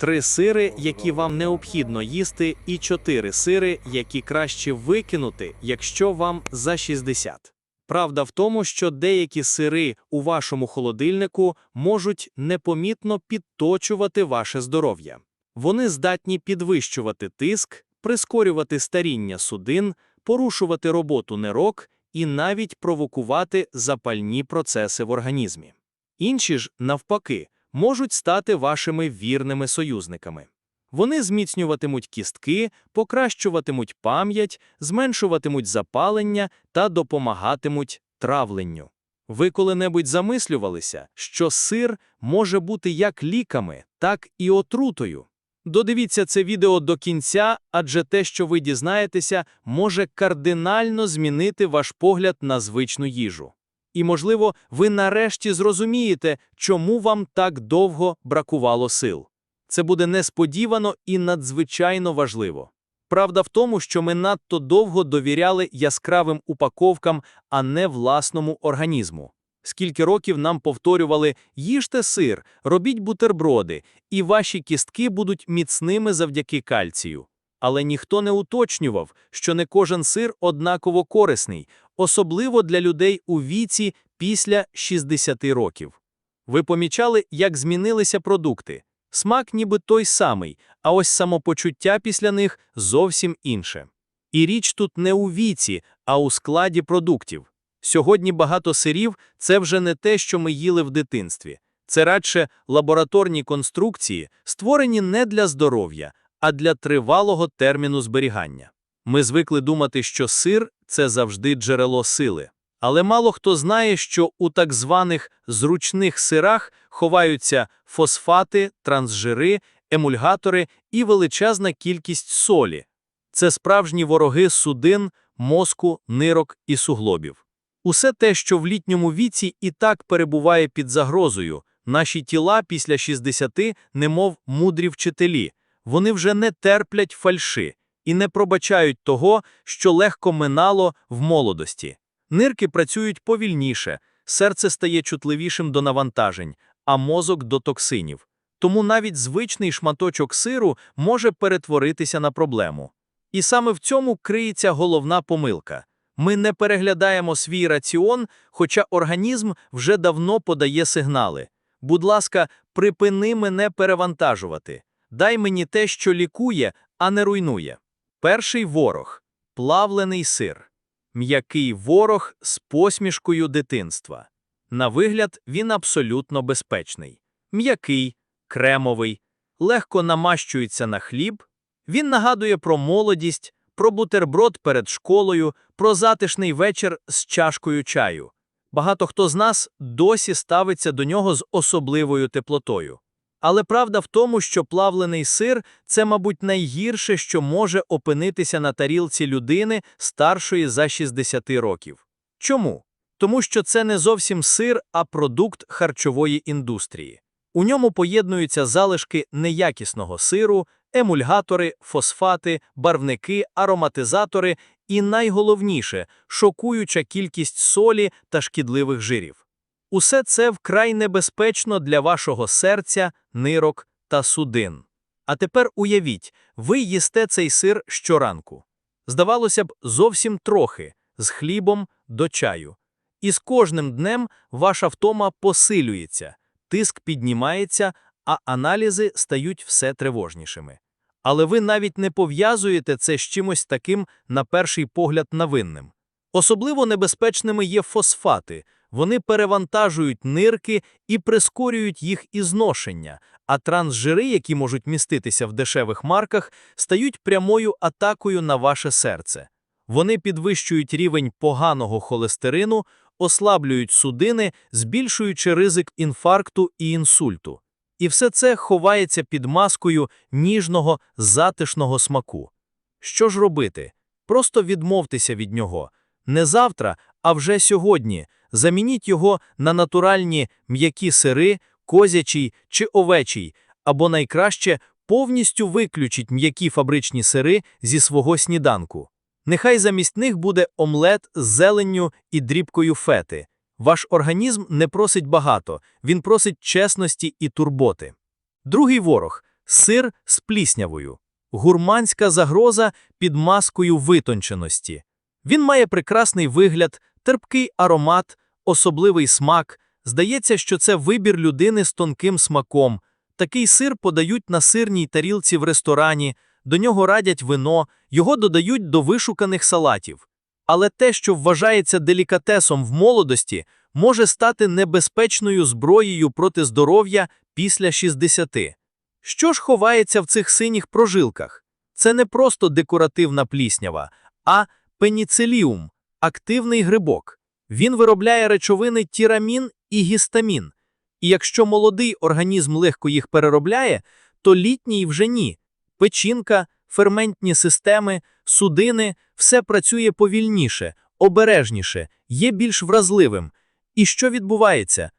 Три сири, які вам необхідно їсти, і чотири сири, які краще викинути, якщо вам за 60. Правда в тому, що деякі сири у вашому холодильнику можуть непомітно підточувати ваше здоров'я. Вони здатні підвищувати тиск, прискорювати старіння судин, порушувати роботу нирок і навіть провокувати запальні процеси в організмі. Інші ж, навпаки, можуть стати вашими вірними союзниками. Вони зміцнюватимуть кістки, покращуватимуть пам'ять, зменшуватимуть запалення та допомагатимуть травленню. Ви коли-небудь замислювалися, що сир може бути як ліками, так і отрутою. Додивіться це відео до кінця, адже те, що ви дізнаєтеся, може кардинально змінити ваш погляд на звичну їжу. І, можливо, ви нарешті зрозумієте, чому вам так довго бракувало сил. Це буде несподівано і надзвичайно важливо. Правда в тому, що ми надто довго довіряли яскравим упаковкам, а не власному організму. Скільки років нам повторювали «їжте сир, робіть бутерброди, і ваші кістки будуть міцними завдяки кальцію. Але ніхто не уточнював, що не кожен сир однаково корисний, особливо для людей у віці після 60 років. Ви помічали, як змінилися продукти? Смак ніби той самий, а ось самопочуття після них зовсім інше. І річ тут не у віці, а у складі продуктів. Сьогодні багато сирів це вже не те, що ми їли в дитинстві. Це радше лабораторні конструкції, створені не для здоров'я, а для тривалого терміну зберігання. Ми звикли думати, що сир це завжди джерело сили. Але мало хто знає, що у так званих зручних сирах ховаються фосфати, трансжири, емульгатори і величезна кількість солі. Це справжні вороги судин, мозку, нирок і суглобів. Усе те, що в літньому віці і так перебуває під загрозою, наші тіла після 60 немов мудрі вчителі, вони вже не терплять фальши і не пробачають того, що легко минало в молодості. Нирки працюють повільніше, серце стає чутливішим до навантажень, а мозок до токсинів. Тому навіть звичний шматочок сиру може перетворитися на проблему. І саме в цьому криється головна помилка. Ми не переглядаємо свій раціон, хоча організм вже давно подає сигнали. Будь ласка, припини мене перевантажувати. Дай мені те, що лікує, а не руйнує. Перший ворог плавлений сир. М'який ворог з посмішкою дитинства. На вигляд, він абсолютно безпечний. М'який, кремовий, легко намащується на хліб. Він нагадує про молодість, про бутерброд перед школою, про затишний вечір з чашкою чаю. Багато хто з нас досі ставиться до нього з особливою теплотою. Але правда в тому, що плавлений сир це, мабуть, найгірше, що може опинитися на тарілці людини старшої за 60 років. Чому? Тому що це не зовсім сир, а продукт харчової індустрії. У ньому поєднуються залишки неякісного сиру, емульгатори, фосфати, барвники, ароматизатори і найголовніше шокуюча кількість солі та шкідливих жирів. Усе це вкрай небезпечно для вашого серця, нирок та судин. А тепер уявіть, ви їсте цей сир щоранку. Здавалося б, зовсім трохи, з хлібом до чаю. І з кожним днем ваша втома посилюється, тиск піднімається, а аналізи стають все тривожнішими. Але ви навіть не пов'язуєте це з чимось таким, на перший погляд, навинним. Особливо небезпечними є фосфати. Вони перевантажують нирки і прискорюють їх ізношення, а трансжири, які можуть міститися в дешевих марках, стають прямою атакою на ваше серце. Вони підвищують рівень поганого холестерину, ослаблюють судини, збільшуючи ризик інфаркту і інсульту. І все це ховається під маскою ніжного, затишного смаку. Що ж робити? Просто відмовтеся від нього. Не завтра, а вже сьогодні. Замініть його на натуральні м'які сири, козячий чи овечий, або найкраще повністю виключіть м'які фабричні сири зі свого сніданку. Нехай замість них буде омлет з зеленню і дрібкою фети. Ваш організм не просить багато, він просить чесності і турботи. Другий ворог Сир з пліснявою. Гурманська загроза під маскою витонченості. Він має прекрасний вигляд, терпкий аромат, особливий смак. Здається, що це вибір людини з тонким смаком. Такий сир подають на сирній тарілці в ресторані, до нього радять вино, його додають до вишуканих салатів. Але те, що вважається делікатесом в молодості, може стати небезпечною зброєю проти здоров'я після 60. Що ж ховається в цих синіх прожилках? Це не просто декоративна пліснява, а пеніциліум – активний грибок. Він виробляє речовини тірамін і гістамін. І якщо молодий організм легко їх переробляє, то літній вже ні. Печінка, ферментні системи, судини – все працює повільніше, обережніше, є більш вразливим. І що відбувається?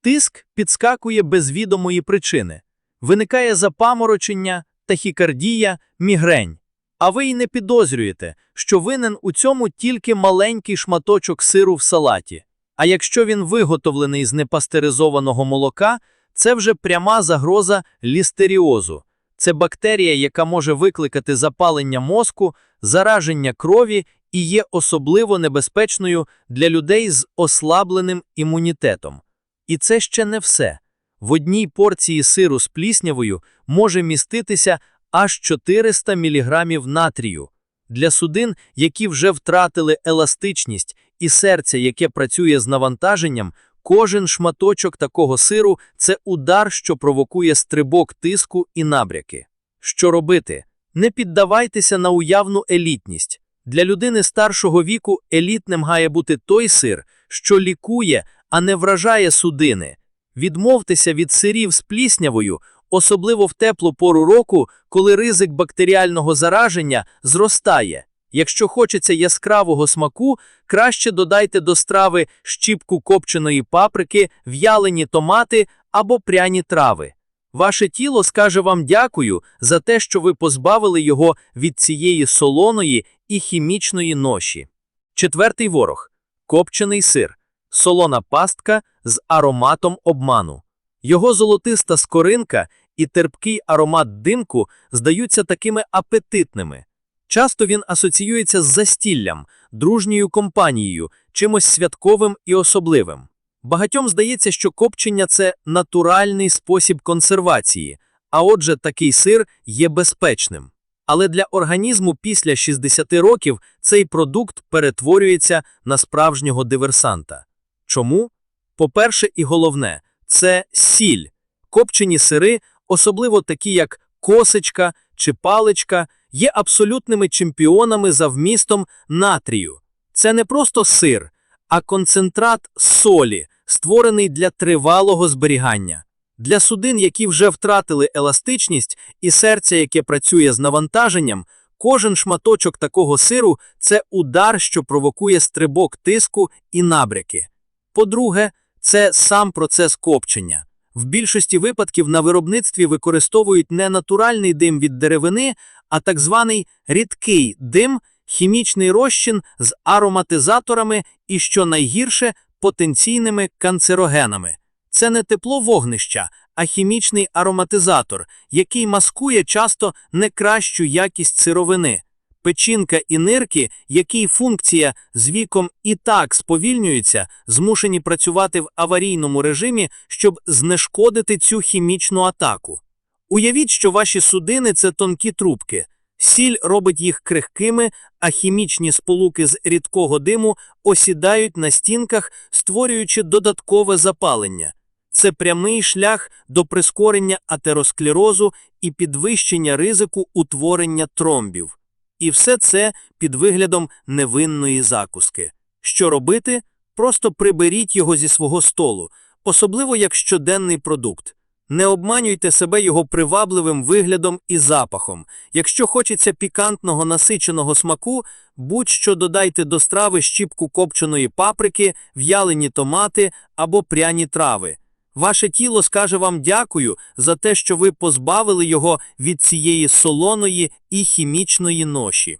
Тиск підскакує без відомої причини. Виникає запаморочення, тахікардія, мігрень. А ви й не підозрюєте, що винен у цьому тільки маленький шматочок сиру в салаті. А якщо він виготовлений з непастеризованого молока, це вже пряма загроза лістеріозу. Це бактерія, яка може викликати запалення мозку, зараження крові і є особливо небезпечною для людей з ослабленим імунітетом. І це ще не все. В одній порції сиру з пліснявою може міститися аж 400 мг натрію. Для судин, які вже втратили еластичність і серця, яке працює з навантаженням, кожен шматочок такого сиру це удар, що провокує стрибок тиску і набряки. Що робити? Не піддавайтеся на уявну елітність. Для людини старшого віку елітним має бути той сир, що лікує, а не вражає судини. Відмовтеся від сирів з пліснявою, особливо в теплу пору року, коли ризик бактеріального зараження зростає. Якщо хочеться яскравого смаку, краще додайте до страви щіпку копченої паприки, в'ялені томати або пряні трави. Ваше тіло скаже вам дякую за те, що ви позбавили його від цієї солоної і хімічної ноші. Четвертий ворог копчений сир, солона пастка з ароматом обману. Його золотиста скоринка і терпкий аромат димку здаються такими апетитними. Часто він асоціюється з застіллям, дружньою компанією, чимось святковим і особливим. Багатьом здається, що копчення це натуральний спосіб консервації, а отже, такий сир є безпечним. Але для організму після 60 років цей продукт перетворюється на справжнього диверсанта. Чому? По-перше, і головне, це сіль. Копчені сири, особливо такі як косичка чи паличка, є абсолютними чемпіонами за вмістом натрію. Це не просто сир, а концентрат солі, створений для тривалого зберігання. Для судин, які вже втратили еластичність, і серця, яке працює з навантаженням, кожен шматочок такого сиру це удар, що провокує стрибок тиску і набряки. По-друге, це сам процес копчення. В більшості випадків на виробництві використовують не натуральний дим від деревини, а так званий рідкий дим, хімічний розчин з ароматизаторами і, що найгірше, потенційними канцерогенами. Це не тепло вогнища, а хімічний ароматизатор, який маскує часто не кращу якість сировини. Печінка і нирки, які функція з віком і так сповільнюються, змушені працювати в аварійному режимі, щоб знешкодити цю хімічну атаку. Уявіть, що ваші судини це тонкі трубки. Сіль робить їх крихкими, а хімічні сполуки з рідкого диму осідають на стінках, створюючи додаткове запалення. Це прямий шлях до прискорення атеросклерозу і підвищення ризику утворення тромбів. І все це під виглядом невинної закуски. Що робити? Просто приберіть його зі свого столу, особливо як щоденний продукт. Не обманюйте себе його привабливим виглядом і запахом. Якщо хочеться пікантного насиченого смаку, будь-що додайте до страви щіпку копченої паприки, в'ялені томати або пряні трави. Ваше тіло скаже вам дякую за те, що ви позбавили його від цієї солоної і хімічної ноші.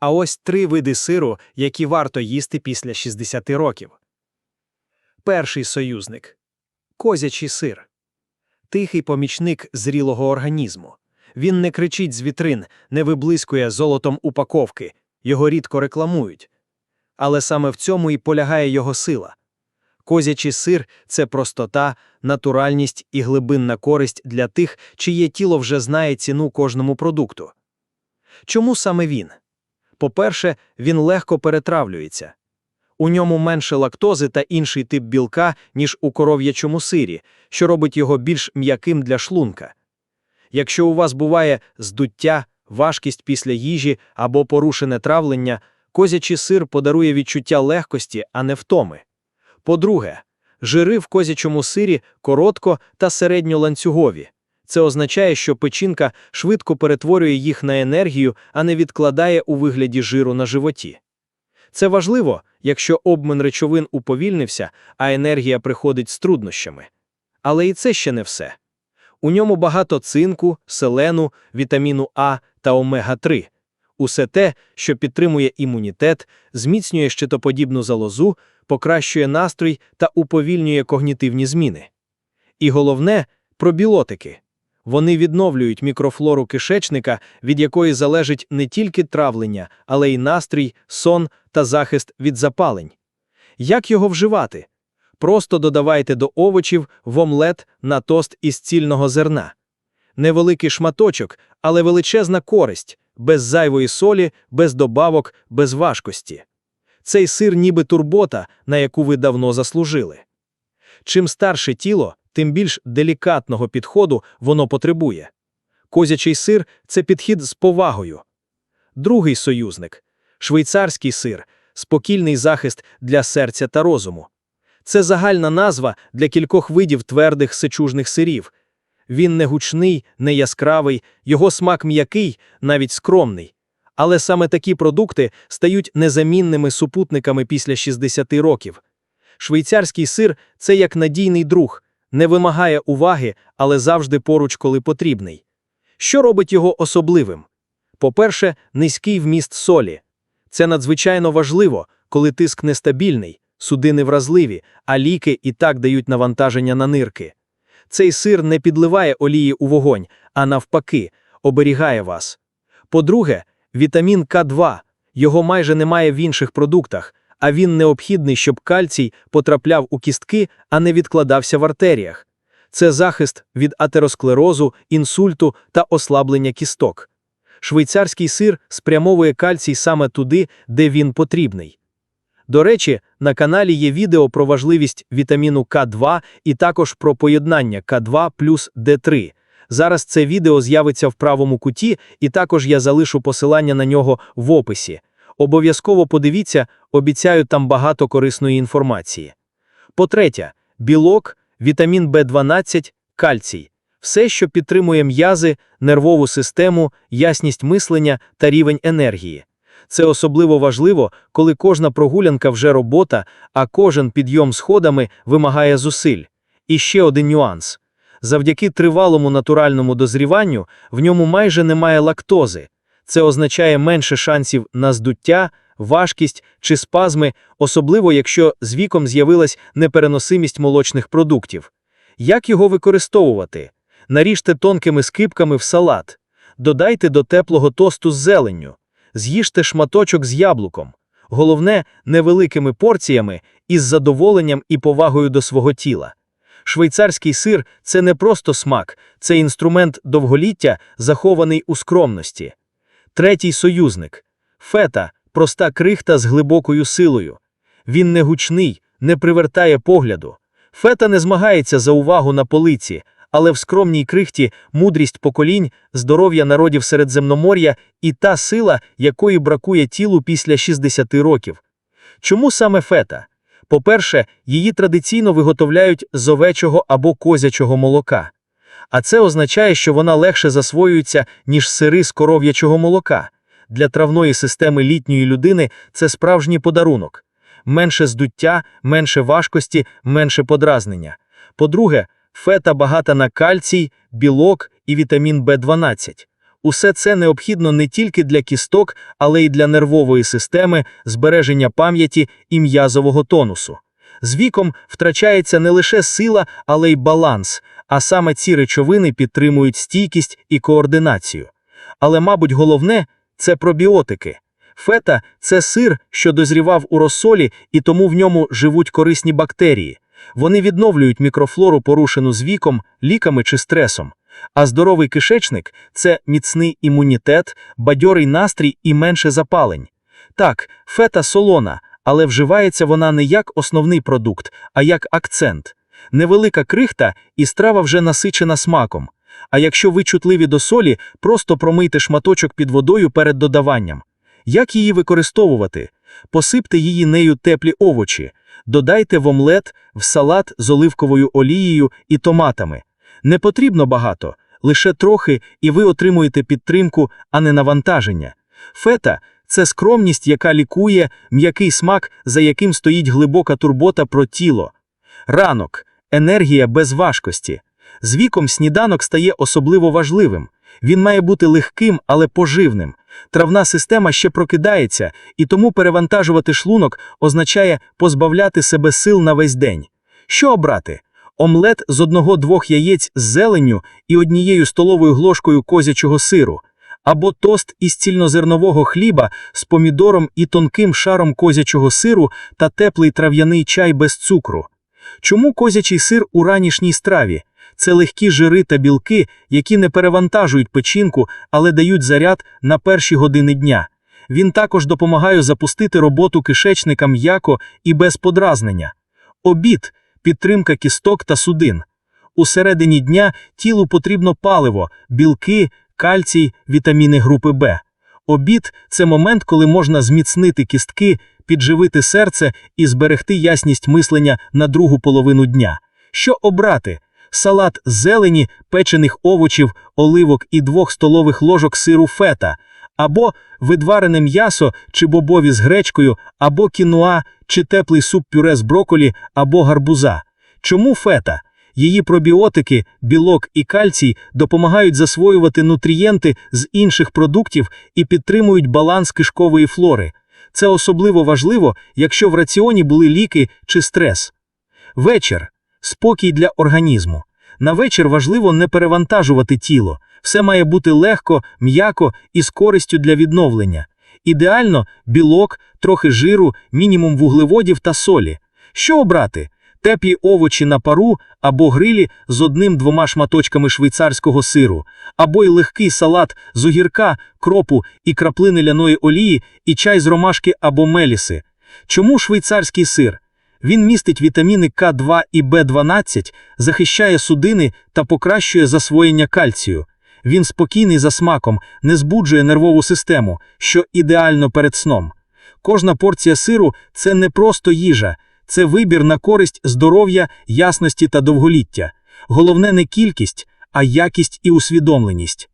А ось три види сиру, які варто їсти після 60 років. Перший союзник козячий сир. тихий помічник зрілого організму. Він не кричить з вітрин, не виблискує золотом упаковки, його рідко рекламують. Але саме в цьому і полягає його сила. Козячий сир це простота, натуральність і глибинна користь для тих, чиє тіло вже знає ціну кожному продукту. Чому саме він? По-перше, він легко перетравлюється. У ньому менше лактози та інший тип білка, ніж у коров'ячому сирі, що робить його більш м'яким для шлунка. Якщо у вас буває здуття, важкість після їжі або порушене травлення, козячий сир подарує відчуття легкості, а не втоми. По-друге, жири в козячому сирі коротко та середньоланцюгові. Це означає, що печінка швидко перетворює їх на енергію, а не відкладає у вигляді жиру на животі. Це важливо, якщо обмін речовин уповільнився, а енергія приходить з труднощами. Але і це ще не все. У ньому багато цинку, селену, вітаміну А та омега-3. Усе те, що підтримує імунітет, зміцнює щитоподібну залозу, покращує настрій та уповільнює когнітивні зміни. І головне пробіотики. Вони відновлюють мікрофлору кишечника, від якої залежить не тільки травлення, але й настрій, сон та захист від запалень. Як його вживати? Просто додавайте до овочів в омлет на тост із цільного зерна. Невеликий шматочок, але величезна користь, без зайвої солі, без добавок, без важкості. Цей сир ніби турбота, на яку ви давно заслужили. Чим старше тіло, тим більш делікатного підходу воно потребує. Козячий сир це підхід з повагою. Другий союзник швейцарський сир спокійний захист для серця та розуму. Це загальна назва для кількох видів твердих сечужних сирів. Він не гучний, не яскравий, його смак м'який, навіть скромний. Але саме такі продукти стають незамінними супутниками після 60 років. Швейцарський сир це як надійний друг, не вимагає уваги, але завжди поруч, коли потрібний. Що робить його особливим? По-перше, низький вміст солі. Це надзвичайно важливо, коли тиск нестабільний, судини вразливі, а ліки і так дають навантаження на нирки. Цей сир не підливає олії у вогонь, а навпаки, оберігає вас. По-друге, вітамін К2. Його майже немає в інших продуктах, а він необхідний, щоб кальцій потрапляв у кістки, а не відкладався в артеріях. Це захист від атеросклерозу, інсульту та ослаблення кісток. Швейцарський сир спрямовує кальцій саме туди, де він потрібний. До речі, на каналі є відео про важливість вітаміну К2 і також про поєднання К2 плюс Д3. Зараз це відео з'явиться в правому куті, і також я залишу посилання на нього в описі. Обов'язково подивіться, обіцяю там багато корисної інформації. По-третє, білок, вітамін В12, кальцій. Все, що підтримує м'язи, нервову систему, ясність мислення та рівень енергії. Це особливо важливо, коли кожна прогулянка вже робота, а кожен підйом сходами вимагає зусиль. І ще один нюанс. Завдяки тривалому натуральному дозріванню в ньому майже немає лактози. Це означає менше шансів на здуття, важкість чи спазми, особливо якщо з віком з'явилась непереносимість молочних продуктів. Як його використовувати? Наріжте тонкими скипками в салат. Додайте до теплого тосту з зеленню. З'їжте шматочок з яблуком. Головне, невеликими порціями із задоволенням і повагою до свого тіла. Швейцарський сир це не просто смак, це інструмент довголіття, захований у скромності. Третій союзник фета проста крихта з глибокою силою. Він не гучний, не привертає погляду. Фета не змагається за увагу на полиці, але в скромній крихті мудрість поколінь, здоров'я народів Середземномор'я і та сила, якої бракує тілу після 60 років. Чому саме фета? По-перше, її традиційно виготовляють з овечого або козячого молока. А це означає, що вона легше засвоюється, ніж сири з коров'ячого молока. Для травної системи літньої людини це справжній подарунок. Менше здуття, менше важкості, менше подразнення. По-друге, фета багата на кальцій, білок і вітамін В12. Усе це необхідно не тільки для кісток, але й для нервової системи, збереження пам'яті і м'язового тонусу. З віком втрачається не лише сила, але й баланс, а саме ці речовини підтримують стійкість і координацію. Але, мабуть, головне це пробіотики. Фета це сир, що дозрівав у розсолі, і тому в ньому живуть корисні бактерії. Вони відновлюють мікрофлору, порушену з віком, ліками чи стресом. А здоровий кишечник це міцний імунітет, бадьорий настрій і менше запалень. Так, фета солона, але вживається вона не як основний продукт, а як акцент. Невелика крихта, і страва вже насичена смаком. А якщо ви чутливі до солі, просто промийте шматочок під водою перед додаванням. Як її використовувати? Посипте її нею теплі овочі, додайте в омлет, в салат з оливковою олією і томатами. Не потрібно багато, лише трохи, і ви отримуєте підтримку, а не навантаження. Фета це скромність, яка лікує, м'який смак, за яким стоїть глибока турбота про тіло. Ранок енергія без важкості. З віком сніданок стає особливо важливим. Він має бути легким, але поживним. Травна система ще прокидається, і тому перевантажувати шлунок означає позбавляти себе сил на весь день. Що обрати? Омлет з одного-двох яєць з зеленню і однією столовою ложкою козячого сиру, або тост із цільнозернового хліба з помідором і тонким шаром козячого сиру та теплий трав'яний чай без цукру. Чому козячий сир у ранішній страві? Це легкі жири та білки, які не перевантажують печінку, але дають заряд на перші години дня. Він також допомагає запустити роботу кишечника м'яко і без подразнення. Обід підтримка кісток та судин. У середині дня тілу потрібно паливо, білки, кальцій, вітаміни групи Б. Обід це момент, коли можна зміцнити кістки, підживити серце і зберегти ясність мислення на другу половину дня. Що обрати? Салат зелені, печених овочів, оливок і двох столових ложок сиру фета, або видварене м'ясо чи бобові з гречкою, або кінуа, чи теплий суп-пюре з броколі, або гарбуза. Чому фета? Її пробіотики, білок і кальцій допомагають засвоювати нутрієнти з інших продуктів і підтримують баланс кишкової флори. Це особливо важливо, якщо в раціоні були ліки чи стрес. Вечір спокій для організму. На вечір важливо не перевантажувати тіло. Все має бути легко, м'яко і з користю для відновлення. Ідеально білок, трохи жиру, мінімум вуглеводів та солі. Що обрати? Теплі овочі на пару або грилі з одним-двома шматочками швейцарського сиру, або й легкий салат з огірка, кропу і краплини ляної олії, і чай з ромашки або меліси. Чому швейцарський сир? Він містить вітаміни К2 і В12, захищає судини та покращує засвоєння кальцію. Він спокійний за смаком, не збуджує нервову систему, що ідеально перед сном. Кожна порція сиру це не просто їжа, це вибір на користь здоров'я, ясності та довголіття. Головне не кількість, а якість і усвідомленість.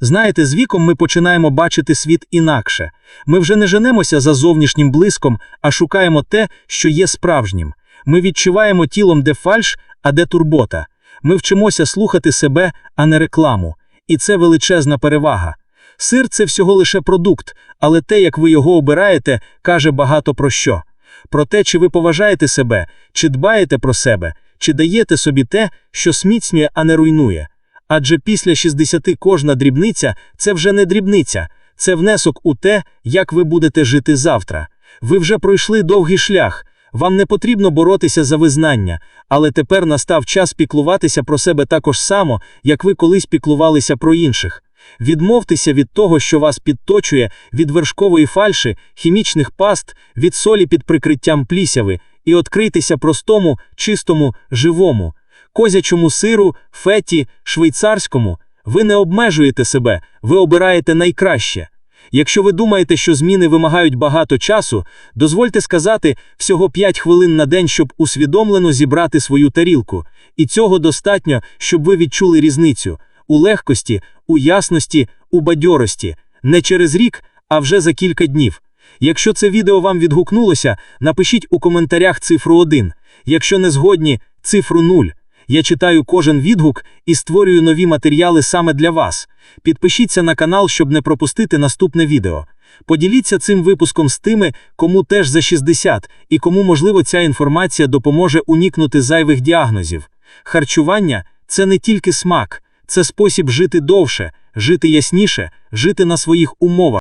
Знаєте, з віком ми починаємо бачити світ інакше. Ми вже не женемося за зовнішнім блиском, а шукаємо те, що є справжнім. Ми відчуваємо тілом, де фальш, а де турбота. Ми вчимося слухати себе, а не рекламу. І це величезна перевага. Сир це всього лише продукт, але те, як ви його обираєте, каже багато про що. Про те, чи ви поважаєте себе, чи дбаєте про себе, чи даєте собі те, що сміцнює, а не руйнує. Адже після 60 кожна дрібниця це вже не дрібниця, це внесок у те, як ви будете жити завтра. Ви вже пройшли довгий шлях. Вам не потрібно боротися за визнання, але тепер настав час піклуватися про себе також само, як ви колись піклувалися про інших. Відмовтеся від того, що вас підточує, від вершкової фальши, хімічних паст, від солі під прикриттям плісяви, і відкрийтеся простому, чистому, живому козячому сиру, феті, швейцарському. Ви не обмежуєте себе, ви обираєте найкраще. Якщо ви думаєте, що зміни вимагають багато часу, дозвольте сказати всього 5 хвилин на день, щоб усвідомлено зібрати свою тарілку. І цього достатньо, щоб ви відчули різницю у легкості, у ясності, у бадьорості, не через рік, а вже за кілька днів. Якщо це відео вам відгукнулося, напишіть у коментарях цифру 1. Якщо не згодні, цифру 0. Я читаю кожен відгук і створюю нові матеріали саме для вас. Підпишіться на канал, щоб не пропустити наступне відео. Поділіться цим випуском з тими, кому теж за 60, і кому, можливо, ця інформація допоможе уникнути зайвих діагнозів. Харчування це не тільки смак, це спосіб жити довше, жити ясніше, жити на своїх умовах.